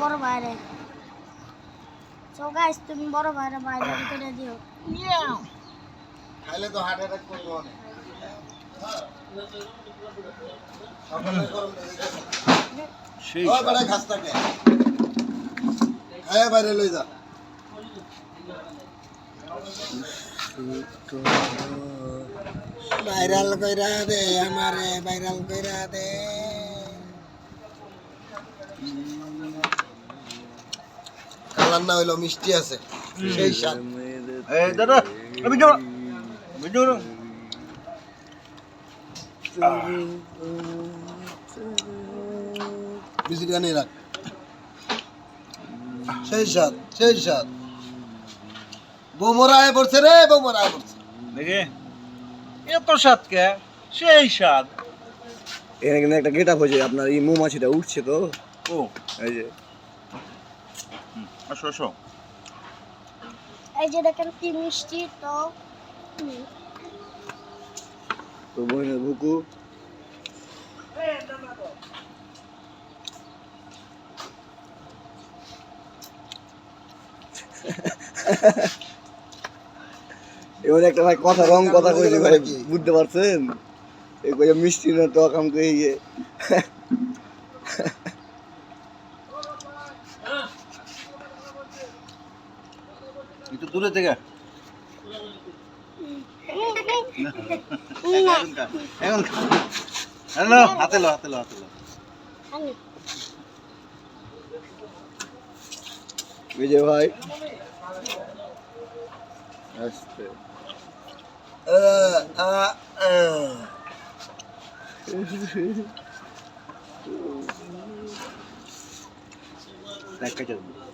বড় বাইরে so guys তুমি বড় বাইরে বাইরে করে দিও। খাইলে তো হার্ট অ্যাটাক করব অনেক। সেই বাইরে লই যা। ভাইরাল কইরা দে আমারে ভাইরাল কইরা দে। কালার না হইল মিষ্টি আছে। সেই স্বাদ। এই দাদা আমি যাব আমি যাব নিয়ে রাখ। সেই স্বাদ সেই স্বাদ। বোমরা আয় পড়ছে রে বোমরা আয় পড়ছে। দেখে। এত স্বাদ কে? সেই স্বাদ। এখানে একটা গেট আপ হয়েছে আপনার এই মৌমাছিটা উঠছে তো। ও এই যে। আসো আসো। এই যে দেখেন কি মিষ্টি তো। তো বইনের বুকু এবার একটা ভাই কথা রং কথা কইছে ভাই বুঝতে পারছেন? এই মিষ্টি না টক আম কই একটু দূরে থেকে। এখন। হ্যালো হাতে লো হাতে লো হাতে লো আমি। এই যে ভাই। আস্তে। দেখা যাবে